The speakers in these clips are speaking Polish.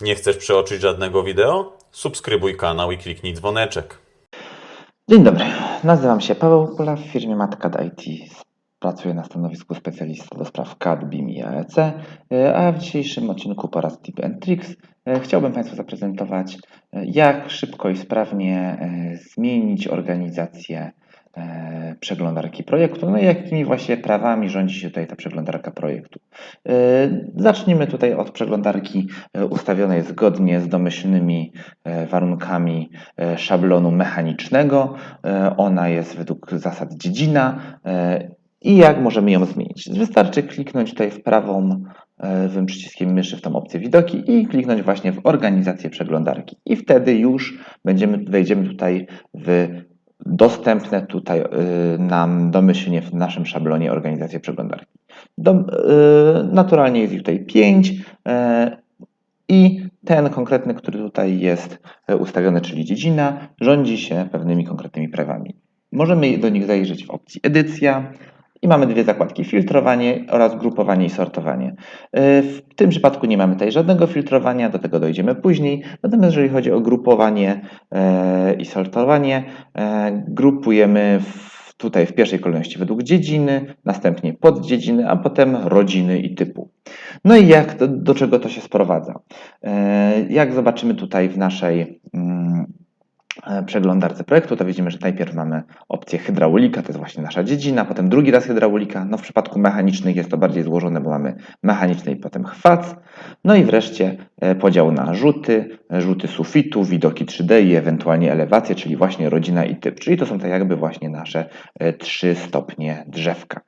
Nie chcesz przeoczyć żadnego wideo? Subskrybuj kanał i kliknij dzwoneczek. Dzień dobry, nazywam się Paweł Kula w firmie Matka IT. Pracuję na stanowisku specjalista do spraw CAD, BIM i AEC, a w dzisiejszym odcinku po raz Tip and Tricks e, chciałbym Państwu zaprezentować, e, jak szybko i sprawnie e, zmienić organizację przeglądarki projektu, no i jakimi właśnie prawami rządzi się tutaj ta przeglądarka projektu. E, Zacznijmy tutaj od przeglądarki e, ustawionej zgodnie z domyślnymi e, warunkami e, szablonu mechanicznego. E, Ona jest według zasad dziedzina e, i jak możemy ją zmienić. Wystarczy kliknąć tutaj w prawą e, lewym przyciskiem myszy w tą opcję widoki i kliknąć właśnie w organizację przeglądarki. I wtedy już będziemy, wejdziemy tutaj w dostępne tutaj y, nam domyślnie w naszym szablonie organizację przeglądarki. Y, naturalnie jest ich tutaj 5 i ten konkretny, który tutaj jest ustawiony, czyli dziedzina, rządzi się pewnymi konkretnymi prawami. Możemy do nich zajrzeć w opcji edycja i mamy dwie zakładki filtrowanie oraz grupowanie i sortowanie. E, W tym przypadku nie mamy tutaj żadnego filtrowania, do tego dojdziemy później. Natomiast jeżeli chodzi o grupowanie e, i sortowanie, e, grupujemy w, tutaj w pierwszej kolejności według dziedziny, następnie poddziedziny, a potem rodziny i typu. No i jak do, do czego to się sprowadza? Jak zobaczymy tutaj w naszej mm, przeglądarce projektu, to widzimy, że najpierw mamy opcję hydraulika, to jest właśnie nasza dziedzina, potem drugi raz hydraulika. No w przypadku mechanicznych jest to bardziej złożone, bo mamy mechaniczny i potem chwac. No i wreszcie e, podział na rzuty, e, rzuty sufitu, widoki 3D i ewentualnie elewacje, czyli właśnie rodzina i typ. Czyli to są tak jakby właśnie nasze e, trzy stopnie drzewka.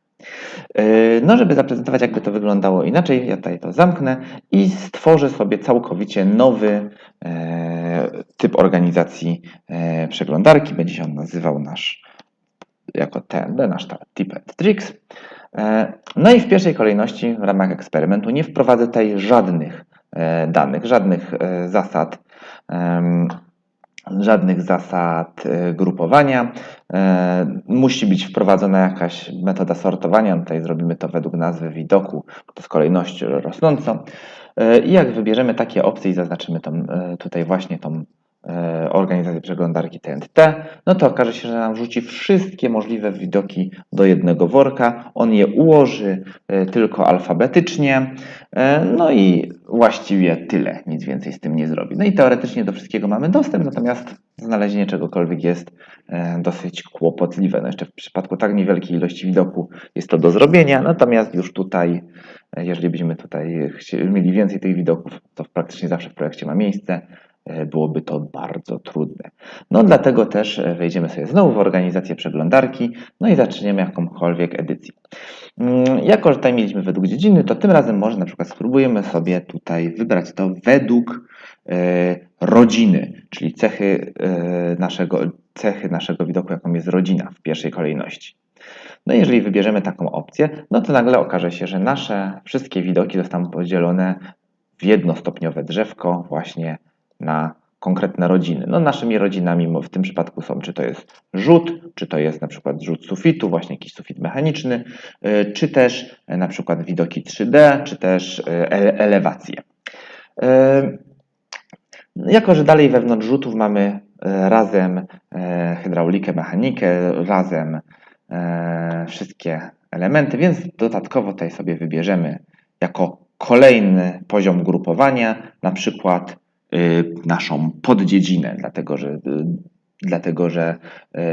Yy, No, żeby zaprezentować, jakby to wyglądało inaczej, ja tutaj to zamknę i stworzę sobie całkowicie nowy e, typ organizacji e, przeglądarki. Będzie się on nazywał nasz jako ten, nasz ta tip and tricks. E, No i w pierwszej kolejności w ramach eksperymentu nie wprowadzę tutaj żadnych e, danych, żadnych e, zasad. Żadnych zasad e, grupowania. E, Musi być wprowadzona jakaś metoda sortowania. Tutaj zrobimy to według nazwy widoku, to jest kolejność rosnącą. E, I jak wybierzemy takie opcje i zaznaczymy tą, tutaj właśnie tą organizację przeglądarki TNT, no to okaże się, że nam wrzuci wszystkie możliwe widoki do jednego worka. On je ułoży e, tylko alfabetycznie. E, No i właściwie tyle, nic więcej z tym nie zrobi. No i teoretycznie do wszystkiego mamy dostęp, natomiast znalezienie czegokolwiek jest e, dosyć kłopotliwe. No jeszcze w przypadku tak niewielkiej ilości widoku jest to do zrobienia, natomiast już tutaj, e, jeżeli byśmy tutaj mieli więcej tych widoków, to praktycznie zawsze w projekcie ma miejsce, e, byłoby to bardzo trudne. No dlatego też e, wejdziemy sobie znowu w organizację przeglądarki, no i zaczniemy jakąkolwiek edycję. Mm, Jako, że tutaj mieliśmy według dziedziny, to tym razem może na przykład spróbujemy sobie tutaj wybrać to według e, rodziny, czyli cechy e, naszego, cechy naszego widoku, jaką jest rodzina w pierwszej kolejności. No jeżeli wybierzemy taką opcję, no to nagle okaże się, że nasze wszystkie widoki zostaną podzielone w jednostopniowe drzewko właśnie na konkretne rodziny. No naszymi rodzinami w tym przypadku są, czy to jest rzut, czy to jest na przykład rzut sufitu, właśnie jakiś sufit mechaniczny, y, czy też y, na przykład widoki 3D, czy też y, ele- elewacje. Jako, że dalej wewnątrz rzutów mamy razem hydraulikę, mechanikę, razem e, wszystkie elementy, więc dodatkowo tutaj sobie wybierzemy jako kolejny poziom grupowania, na przykład naszą poddziedzinę, dlatego że, y, dlatego, że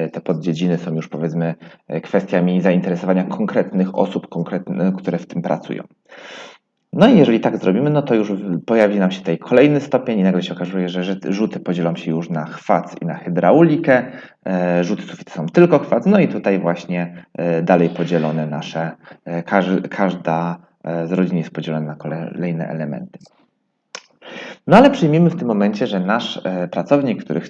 y, te poddziedziny są już powiedzmy y, kwestiami zainteresowania konkretnych osób, które w tym pracują. No i jeżeli tak zrobimy, no to już pojawi nam się tutaj kolejny stopień i nagle się okazuje, że rzuty podzielą się już na chwac i na hydraulikę. E, Rzuty sufitu są tylko chwac, no i tutaj właśnie e, dalej podzielone nasze, e, każ- każda z rodzin jest podzielona na kolejne elementy. No ale przyjmijmy w tym momencie, że nasz e, pracownik, który,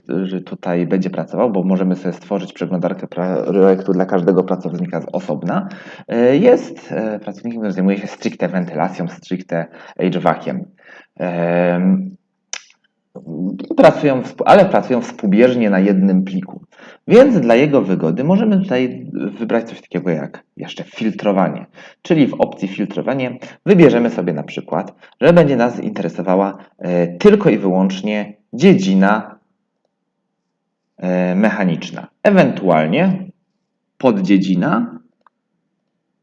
tutaj będzie pracował, bo możemy sobie stworzyć przeglądarkę projektu dla każdego pracownika z osobna, e, jest e, pracownikiem, który zajmuje się stricte wentylacją, stricte HVAC-iem. Pracują, ale pracują współbieżnie na jednym pliku. Więc dla jego wygody możemy tutaj wybrać coś takiego jak jeszcze filtrowanie. Czyli w opcji filtrowanie wybierzemy sobie na przykład, że będzie nas interesowała e, tylko i wyłącznie dziedzina e, mechaniczna. Ewentualnie poddziedzina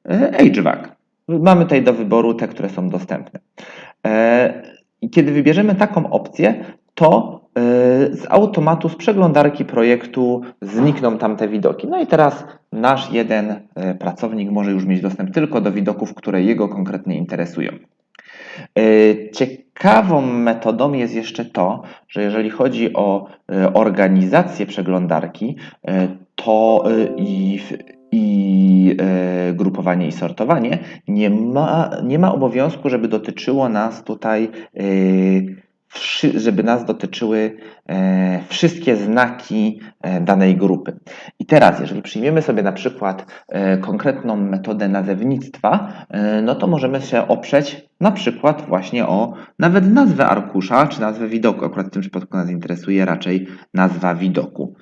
e, HVAC. Mamy tutaj do wyboru te, które są dostępne. Kiedy wybierzemy taką opcję, to z automatu z przeglądarki projektu znikną tam te widoki. No i teraz nasz jeden e, pracownik może już mieć dostęp tylko do widoków, które jego konkretnie interesują. E, Ciekawą metodą jest jeszcze to, że jeżeli chodzi o e, organizację przeglądarki, e, to e, i, i e, grupowanie i sortowanie, nie ma, nie ma obowiązku, żeby dotyczyło nas tutaj, e, żeby nas dotyczyły e, wszystkie znaki e, danej grupy. I teraz, jeżeli przyjmiemy sobie na przykład e, konkretną metodę nazewnictwa, no to możemy się oprzeć na przykład właśnie o nawet nazwę arkusza czy nazwę widoku. Akurat w tym przypadku nas interesuje raczej nazwa widoku.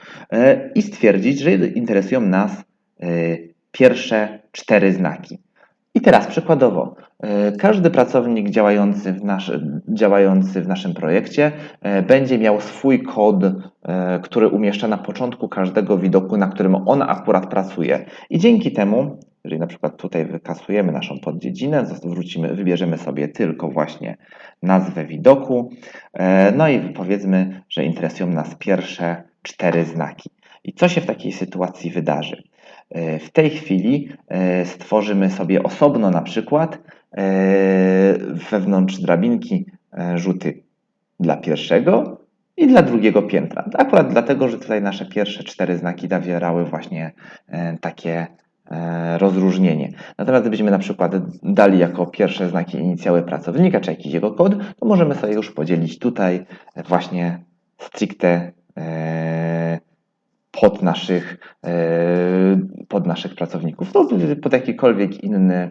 I stwierdzić, że interesują nas pierwsze cztery znaki. I teraz przykładowo, e, każdy pracownik działający w, nasz, działający w naszym projekcie e, będzie miał swój kod, e, który umieszcza na początku każdego widoku, na którym on akurat pracuje. I dzięki temu, jeżeli na przykład tutaj wykasujemy naszą poddziedzinę, wrócimy, wybierzemy sobie tylko właśnie nazwę widoku, no i powiedzmy, że interesują nas pierwsze cztery znaki. I co się w takiej sytuacji wydarzy? W tej chwili e, stworzymy sobie osobno na przykład e, wewnątrz drabinki e, rzuty dla pierwszego i dla drugiego piętra. Akurat dlatego, że tutaj nasze pierwsze cztery znaki zawierały właśnie takie rozróżnienie. Natomiast gdybyśmy na przykład dali jako pierwsze znaki inicjały pracownika, czy jakiś jego kod, to możemy sobie już podzielić tutaj właśnie stricte pod naszych, e, pod naszych pracowników, no, pod jakikolwiek inny,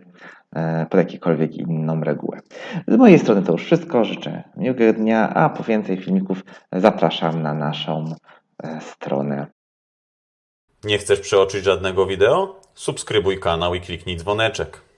e, pod jakikolwiek inną regułę. Z mojej strony to już wszystko. Życzę miłego dnia, a po więcej filmików zapraszam na naszą e, stronę. Nie chcesz przeoczyć żadnego wideo? Subskrybuj kanał i kliknij dzwoneczek.